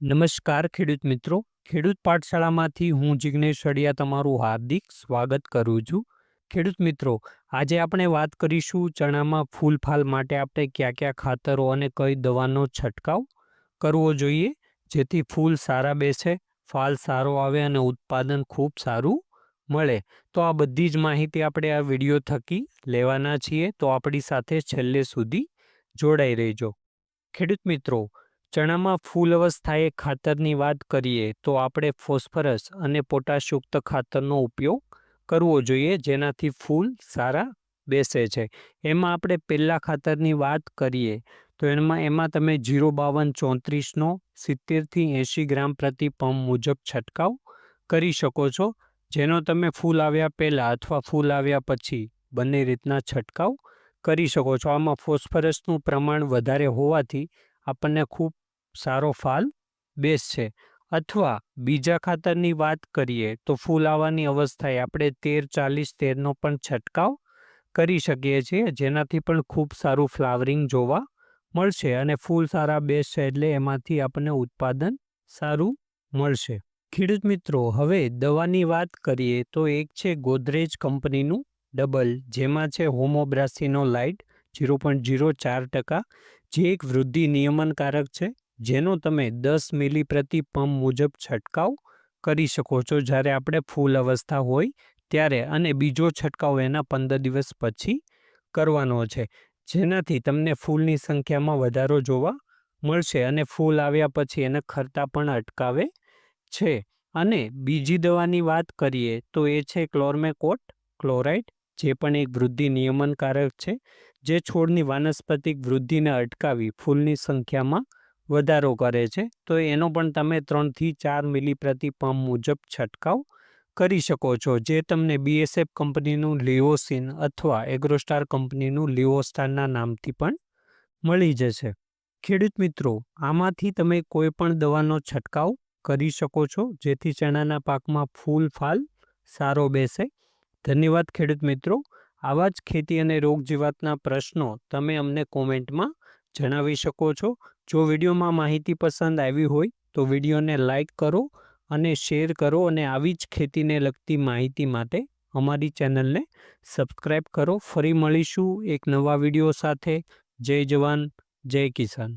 નમસ્કાર ખેડૂત મિત્રો. ખેડૂત પાઠશાળામાંથી હું જિગ્નેશ અડિયા તમારું હાર્દિક સ્વાગત કરું છું. ખેડૂત મિત્રો, આજે આપણે વાત કરીશું ચણામાં ફૂલફાલ માટે આપણે કયા કયા ખાતરો અને કઈ દવાનો છંટકાવ કરવો જોઈએ, જેથી ફૂલ સારા બેસે, ફાલ સારો આવે અને ઉત્પાદન ખૂબ સારું મળે. તો આ બધી જ માહિતી આપણે આ વીડિયો થકી લેવાના છીએ. તો આપણી સાથે છેલ્લે સુધી જોડાઈ રહેજો. ખેડૂત મિત્રો ચણામાં ફૂલ અવસ્થાએ ખાતરની વાત કરીએ તો આપણે ફોસ્ફરસ અને પોટાશયુક્ત ખાતરનો ઉપયોગ કરવો જોઈએ જેનાથી ફૂલ સારા બેસે છે. એમાં આપણે પહેલાં ખાતરની વાત કરીએ તો એમાં એમાં તમે જીરો બાવન ચોત્રીસનો સિત્તેરથી એંશી ગ્રામ પ્રતિ પંપ મુજબ છંટકાવ કરી શકો છો, જેનો તમે ફૂલ આવ્યા પહેલાં અથવા ફૂલ આવ્યા પછી બંને રીતના છંટકાવ કરી શકો છો. આમાં ફોસ્ફરસનું પ્રમાણ વધારે હોવાથી આપણને ખૂબ સારો ફાલ બેસશે અથવા બીજા ખાતરની વાત કરીએ તો ફૂલ આવવાની અવસ્થાએ આપણે તેર ચાલીસ તેરનો પણ છંટકાવ કરી શકીએ છીએ, જેનાથી પણ ખૂબ સારું ફ્લાવરિંગ જોવા મળશે અને ફૂલ સારા બેસશે એટલે એમાંથી આપણને ઉત્પાદન સારું મળશે. ખેડૂત મિત્રો, હવે દવાની વાત કરીએ તો એક છે ગોદરેજ કંપનીનું ડબલ, જેમાં છે હોમોબ્રાસીનો લાઇટ ઝીરો પોઈન્ટ ઝીરો ચાર ટકા, જે એક વૃદ્ધિ નિયમનકારક છે. જેનો તમે દસ મિલી પ્રતિ પંપ મુજબ છંટકાવ કરી શકો છો. જ્યારે આપણે ફૂલ અવસ્થા હોય ત્યારે અને બીજો છંટકાવ એના પંદર દિવસ પછી કરવાનો છે. જેનાથી તમને ફૂલની સંખ્યામાં વધારો જોવા મળશે અને ફૂલ આવ્યા પછી એને ખરતા પણ અટકાવે છે. અને બીજી દવાની વાત કરીએ તો એ છે ક્લોરમેકોટ ક્લોરાઇડ, જે પણ એક વૃદ્ધિ નિયમનકારક છે, જે છોડની વાનસ્પતિક વૃદ્ધિને અટકાવી ફૂલની સંખ્યામાં વધારો કરે છે, તો એનો પણ તમે ત્રણથી ચાર મિલી પ્રતિ પંપ મુજબ છંટકાવ કરી શકો છો. જે તમને બીએસએફ કંપનીનું લિઓસિન અથવા એગ્રોસ્ટાર કંપનીનું લિઓસ્ટારના નામથી પણ મળી જશે. ખેડૂત મિત્રો, આમાંથી તમે કોઈ પણ દવાનો છંટકાવ કરી શકો છો, જેથી ચણાના પાકમાં ફૂલ ફાલ સારો બેસે. ધન્યવાદ ખેડૂત મિત્રો. આવા જ ખેતી અને રોગ જીવાતના પ્રશ્નો તમે અમને કોમેન્ટમાં જણાવી શકો છો. જો વિડીયોમાં માહિતી પસંદ આવી હોય, તો વિડીયોને લાઈક કરો અને શેર કરો અને આવી જ ખેતીને લગતી માહિતી માટે અમારી ચેનલને સબસ્ક્રાઈબ કરો. ફરી મળીશું એક નવા વીડિયો સાથે. જય જવાન, જય કિસાન.